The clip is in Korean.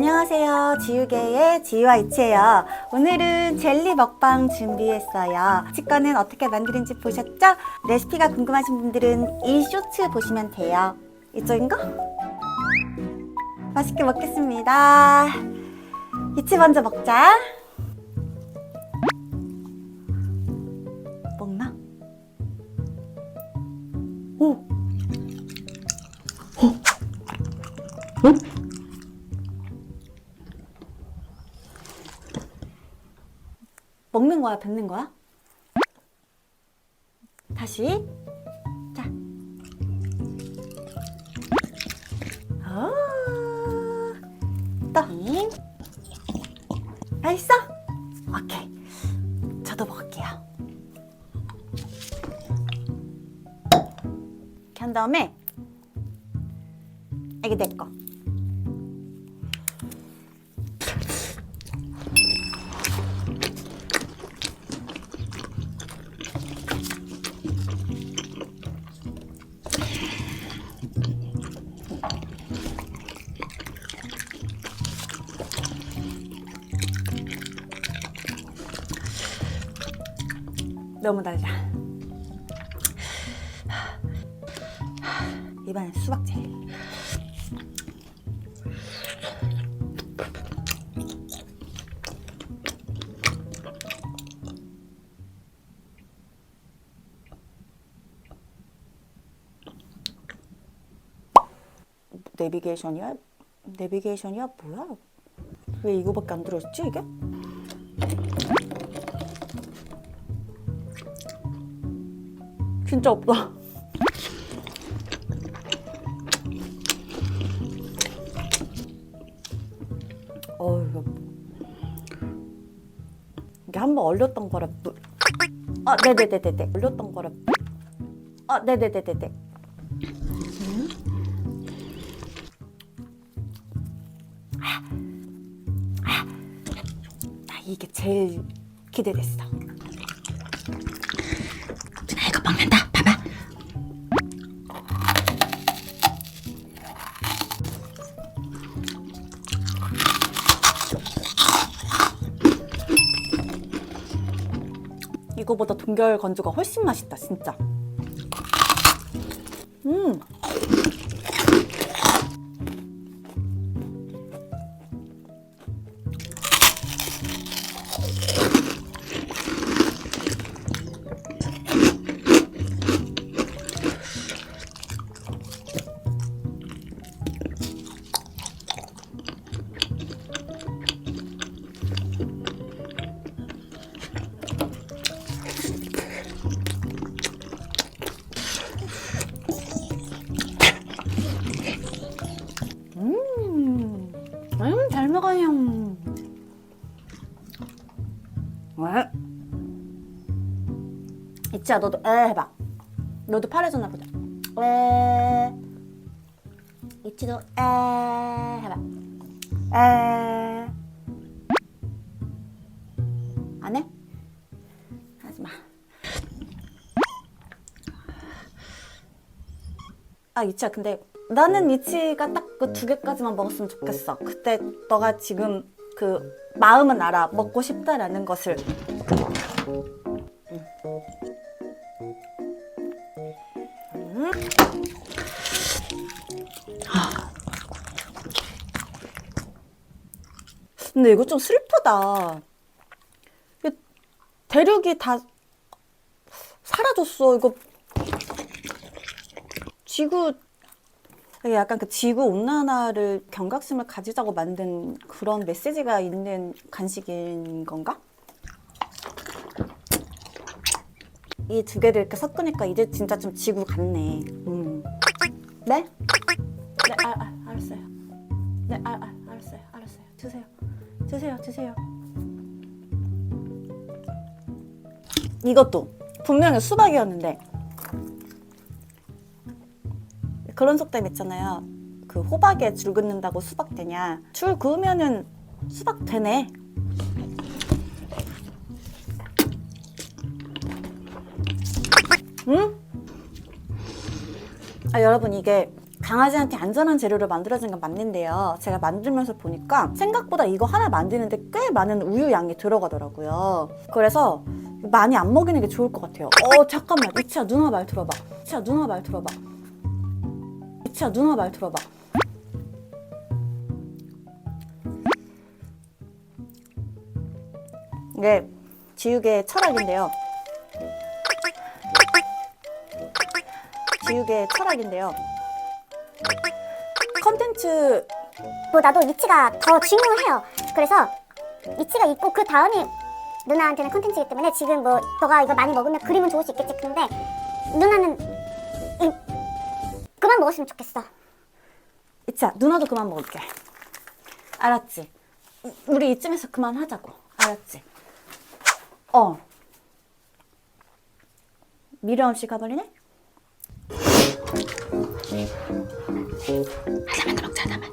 안녕하세요. 지우개의 지유와 이치예요. 오늘은 젤리 먹방 준비했어요. 치과는 어떻게 만드는지 보셨죠? 레시피가 궁금하신 분들은 이 쇼츠 보시면 돼요. 이쪽인가? 맛있게 먹겠습니다. 이치 먼저 먹자. 먹나? 오! 먹는 거야, 뱉는 거야? 다시. 자. 어. 또. 맛있어? 오케이. 저도 먹을게요. 이렇게 한 다음에 이게 내 거. 너무 달다. 입안에 수박 젤리. 내비게이션이야? 내비게이션이야? 뭐야? 왜 이거밖에 안 들어있지 이게? 진짜 없다. 어 이거 이게 한 번 얼렸던 거라. 물- 아 네네네네네 얼렸던 거라. 아 네네네네네. 제일 기대됐어. 나 이거 먹는다. 봐봐. 이거보다 동결 건조가 훨씬 맛있다 진짜 음 음, 왜? 이치야, 너도 에 해봐. 너도 팔해주나 보자. 에. 이치도 에 해봐. 에. 안 해? 하지 마. 아, 이치야, 근데 나는 이치가 딱 그 두 개까지만 먹었으면 좋겠어. 그때 너가 지금 그 마음은 알아. 먹고 싶다라는 것을. 음. 근데 이거 좀 슬프다. 이 대륙이 다 사라졌어. 이거 지구 약간 그 지구 온난화를 경각심을 가지자고 만든 그런 메시지가 있는 간식인 건가? 이 두 개를 이렇게 섞으니까 이제 진짜 좀 지구 같네. 음. 네? 네, 아, 아, 알았어요. 네, 아, 아, 알았어요. 알았어요. 드세요. 드세요. 드세요. 이것도 분명히 수박이었는데 그런 속담 있잖아요. 그 호박에 줄 긋는다고 수박 되냐? 줄 그으면은 수박 되네. 응? 아 여러분 이게 강아지한테 안전한 재료로 만들어진 건 맞는데요. 제가 만들면서 보니까 생각보다 이거 하나 만드는데 꽤 많은 우유 양이 들어가더라고요. 그래서 많이 안 먹이는 게 좋을 것 같아요. 어 잠깐만 이치야 누나 말 들어봐. 이치야 누나 말 들어봐. 이치야 누나 말 들어봐. 이게 지우개의 철학인데요. 지우개의 철학인데요. 컨텐츠 보다도 이치가 더 중요해요. 그래서 이치가 있고 그 다음이 누나한테는 컨텐츠이기 때문에 지금 뭐 너가 이거 많이 먹으면 그림은 좋을 수 있겠지. 근데 누나는 먹었으면 좋겠어. 이치야 누나도 그만 먹을게. 알았지? 우- 우리 이쯤에서 그만하자고. 알았지? 어. 미련 없이 가버리네? 하나만 더 먹자 하나만